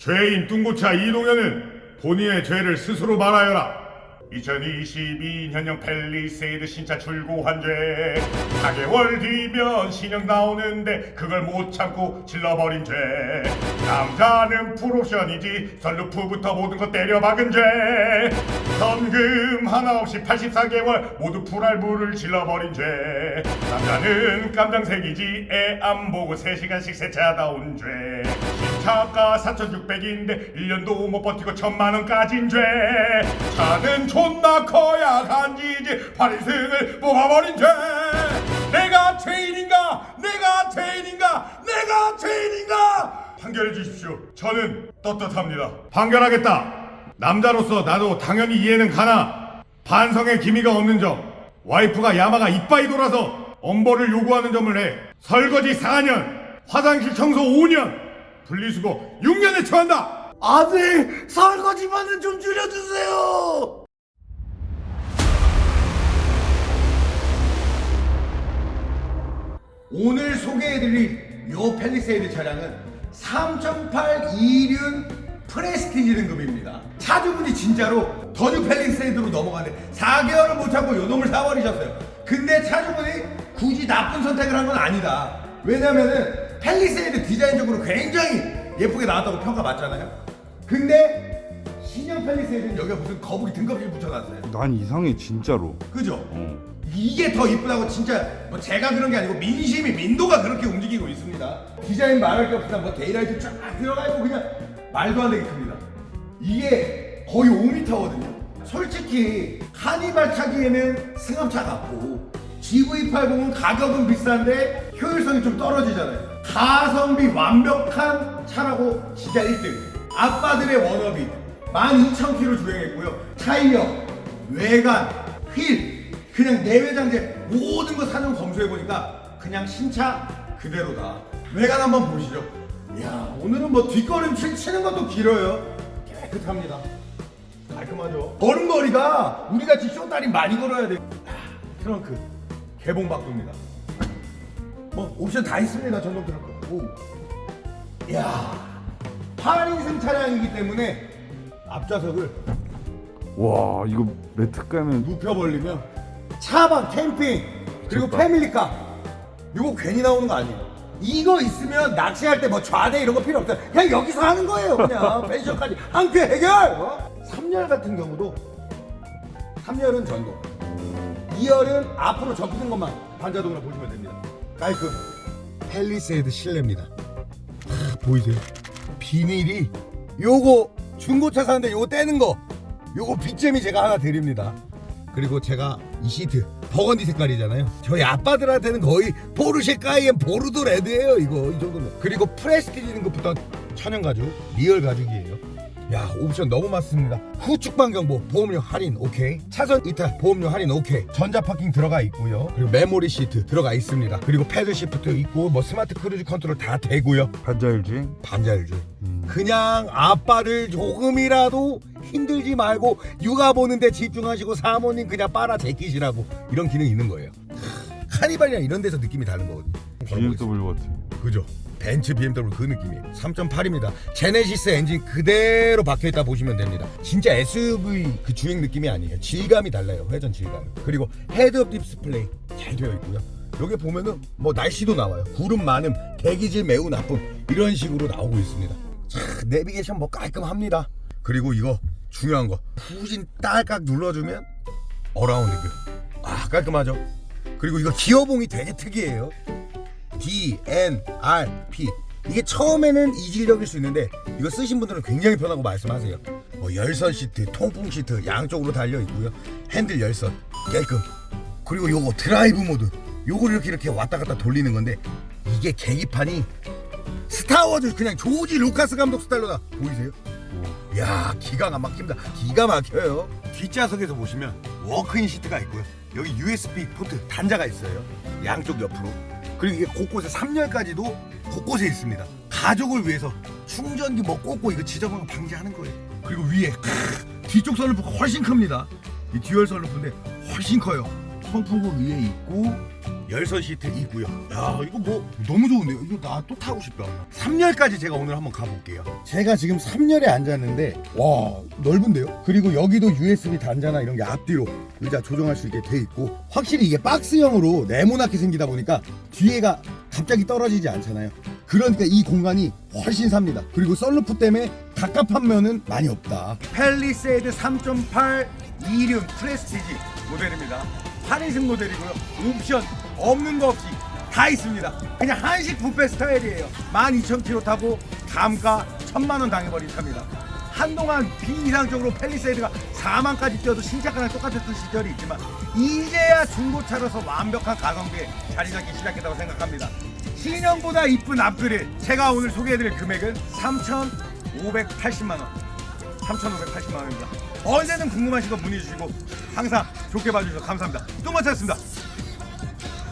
죄인 뚱고차 이동현은 본인의 죄를 스스로 말하여라. 2022년형 펠리세이드 신차 출고한 죄. 4개월 뒤면 신형 나오는데 그걸 못 참고 질러버린 죄. 남자는 풀옵션이지 선루프부터 모든 거 때려박은 죄. 현금 하나 없이 84개월 모두 풀알부를 질러버린 죄. 남자는 깜장색이지 애 안 보고 3시간씩 세차하다 온죄. 신 차가 4,600인데 1년도 못 버티고 천만 원까진 죄. 차는 존나 커야 간지지 8인승을 뽑아버린 죄. 내가 죄인인가? 내가 죄인인가? 내가 죄인인가? 판결해 주십시오. 저는 떳떳합니다. 판결하겠다. 남자로서 나도 당연히 이해는 가나? 반성의 기미가 없는 점. 와이프가 야마가 이빠이 돌아서 엄벌을 요구하는 점을 해. 설거지 4년 화장실 청소 5년 분리수거 6년에 처한다 아들 설거지만은 좀 줄여주세요. 오늘 소개해드릴 요 펠리세이드 차량은 3008 2륜 프레스티지 등급입니다. 차주분이 진짜로 더뉴 펠리세이드로 넘어가는데 4개월을 못 참고 요 놈을 사버리셨어요. 근데 차주분이 굳이 나쁜 선택을 한 건 아니다. 왜냐면은 펠리세이드 디자인적으로 굉장히 예쁘게 나왔다고 평가받잖아요. 근데 신형 펠리세이드는 여기가 무슨 거북이 등급을 붙여놨어요. 난 이상해 진짜로. 그죠? 어. 이게 더 이쁘다고 진짜 뭐 제가 그런 게 아니고 민심이 민도가 그렇게 움직이고 있습니다. 디자인 말할 게 없습니다. 뭐 데이라이트 쫙 들어가 있고 그냥 말도 안 되게 큽니다. 이게 거의 5m거든요. 솔직히 카니발 타기에는 승합차 같고 GV80은 가격은 비싼데 효율성이 좀 떨어지잖아요. 가성비 완벽한 차라고 진짜 1등. 아빠들의 워너비 12,000km 주행했고요. 타이어, 외관, 휠, 그냥 내외장재 모든 거 사전 검수해 보니까 그냥 신차 그대로다. 외관 한번 보시죠. 이야 오늘은 뭐 뒷걸음 치- 치는 것도 길어요. 깨끗합니다. 깔끔하죠. 걸음걸이가 우리같이 쇼다리 많이 걸어야 돼. 아, 트렁크 개봉 박도입니다. 뭐 옵션 다 있습니다. 전동 트렁크. 오. 이야. 8인승 차량이기 때문에 앞좌석을 와 이거 매트 까면 눕혀 벌리면 차박 캠핑 그리고 좋다. 패밀리카. 이거 괜히 나오는 거 아니에요? 이거 있으면 낚시할 때 뭐 좌대 이런 거 필요 없어요. 그냥 여기서 하는 거예요 그냥. 펜션까지. 한큐 해결! 어? 3열 같은 경우도 3열은 전동 2열은 앞으로 접히는 것만. 반자동으로 보시면 깔끔. 펠리세이드 실내입니다. 아, 보이세요? 비닐이 요거 중고차 사는데 요거 떼는 거. 요거 빗잼이 제가 하나 드립니다. 그리고 제가 이 시트 버건디 색깔이잖아요. 저희 아빠들한테는 거의 포르쉐 까이엔 보르도 레드예요 이거. 이 정도면. 그리고 프레스티지 등급부터 천연 가죽 리얼 가죽이에요 야 옵션 너무 많습니다. 후측방 경보 보험료 할인 오케이. 차선 이탈 보험료 할인 오케이. 전자 파킹 들어가 있고요. 그리고 메모리 시트 들어가 있습니다. 그리고 패드 시프트 있고 뭐 스마트 크루즈 컨트롤 다 되고요. 반자율 주행. 반자율주 그냥 아빠를 조금이라도 힘들지 말고 육아 보는데 집중하시고 사모님 그냥 빨아 제끼시라고 이런 기능이 있는 거예요. 카니발이랑 이런 데서 느낌이 다른 거거든요 BMW 같아. 그죠? 벤츠 BMW 그 느낌이에요 3.8입니다. 제네시스 엔진 그대로 박혀있다 보시면 됩니다. 진짜 SUV 그 주행 느낌이 아니에요. 질감이 달라요 회전 질감. 그리고 헤드업 디스플레이 잘 되어 있고요. 여기 보면은 뭐 날씨도 나와요. 구름 많음 대기질 매우 나쁨 이런 식으로 나오고 있습니다. 자, 내비게이션 뭐 깔끔합니다. 그리고 이거 중요한 거 후진 딸깍 눌러주면 어라운드 뷰 아 깔끔하죠? 그리고 이거 기어봉이 되게 특이해요 D, N, R, P. 이게 처음에는 이질적일 수 있는데 이거 쓰신 분들은 굉장히 편하고 말씀하세요. 뭐 열선 시트, 통풍 시트 양쪽으로 달려 있고요. 핸들 열선 깨끔. 그리고 요거 드라이브 모드. 요걸 이렇게 이렇게 왔다 갔다 돌리는 건데 이게 계기판이 스타워즈 그냥 조지 루카스 감독 스타일로다. 보이세요? 야 기가 막힙니다. 기가 막혀요. 뒷좌석에서 보시면 워크인 시트가 있고요. 여기 USB 포트 단자가 있어요. 양쪽 옆으로 그리고 이게 곳곳에 3열까지도 곳곳에 있습니다. 가족을 위해서 충전기 뭐 꽂고 이거 지저분한 거 방지하는 거예요. 그리고 위에 크, 뒤쪽 선루프가 훨씬 큽니다. 이 듀얼 선루프인데 훨씬 커요. 선풍구 위에 있고 열선 시트 있고요. 야 이거 뭐 너무 좋은데요. 이거 나 또 타고 싶다. 3열까지 제가 오늘 한번 가볼게요. 제가 지금 3열에 앉았는데 와 넓은데요. 그리고 여기도 USB 단자나 이런 게 앞뒤로 의자 조정할 수 있게 돼 있고 확실히 이게 박스형으로 네모나게 생기다 보니까 뒤에가 갑자기 떨어지지 않잖아요. 그러니까 이 공간이 훨씬 삽니다. 그리고 썰루프 때문에 갑갑한 면은 많이 없다. 펠리세이드 3.8 이륜 프레스티지 모델입니다. 8인승 모델이고요. 옵션 없는 거 없이 다 있습니다. 그냥 한식 뷔페 스타일이에요. 12,000km 타고 감가 1,000만 원 당해버린 차입니다. 한동안 비이상적으로 펠리세이드가 4만까지 뛰어도 신차가랑 똑같았던 시절이 있지만 이제야 중고차로서 완벽한 가성비에 자리 잡기 시작했다고 생각합니다. 신형보다 이쁜 앞그릴 제가 오늘 소개해드릴 금액은 3,580만 원. 3,580만 원입니다. 언제든 궁금하신 거 문의 주시고 항상 좋게 봐주셔서 감사합니다. 또 마쳤습니다.